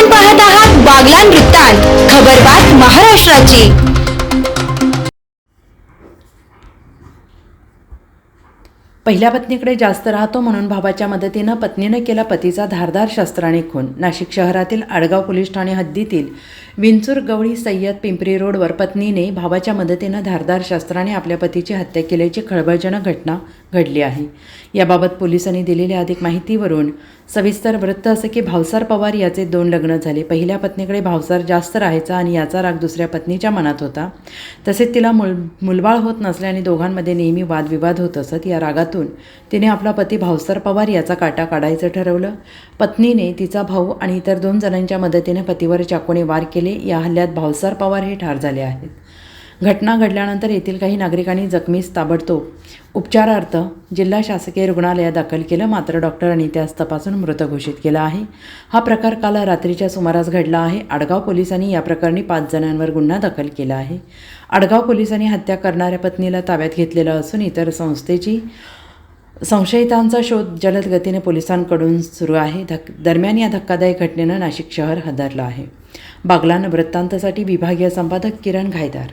आपण पाहत आहात बागलान वृत्तांत खबरबात महाराष्ट्राची. पहिल्या पत्नीकडे जास्त राहतो म्हणून भावाच्या मदतीनं पत्नीनं केला पतीचा धारदार शस्त्राने खून. नाशिक शहरातील आडगाव पोलीस ठाणे हद्दीतील विंचूर गवळी सय्यद पिंपरी रोडवर पत्नीने भावाच्या मदतीनं धारदार शस्त्राने आपल्या पतीची हत्या केल्याची खळबळजनक घटना घडली आहे. याबाबत पोलिसांनी दिलेल्या अधिक माहितीवरून सविस्तर वृत्त असं की भावसार पवार याचे दोन लग्न झाले. पहिल्या पत्नीकडे भावसार जास्त राहायचा आणि याचा राग दुसऱ्या पत्नीच्या मनात होता. तसेच तिला मुल मुलबाळ होत नसल्याने दोघांमध्ये नेहमी वादविवाद होत असत या रागातून तिने आपला पती भावसार पवार याचा काटा काढायचं ठरवलं. पत्नीने तिचा भाऊ आणि इतर दोन जणांच्या मदतीने पतीवर चाकूने वार केले. या हल्ल्यात भावसार पवार हे ठार झाले आहेत. घटना घडल्यानंतर येथील काही नागरिकांनी जखमीस ताबडतोब उपचारार्थ जिल्हा शासकीय रुग्णालयात दाखल केलं. मात्र डॉक्टरांनी त्यास तपासून मृत घोषित केला आहे. हा प्रकार काल रात्रीच्या सुमारास घडला आहे. आडगाव पोलिसांनी या प्रकरणी पाच जणांवर गुन्हा दाखल केला आहे. आडगाव पोलिसांनी हत्या करणाऱ्या पत्नीला ताब्यात घेतलेलं असून इतर संस्थेची संशयितांचा शोध जलद गतीने पोलिसांकडून सुरू आहे. धक दरम्यान या धक्कादायक घटनेनं नाशिक शहर हादरलं आहे. बागलान वृत्तांतसाठी विभागीय संपादक किरण घायदार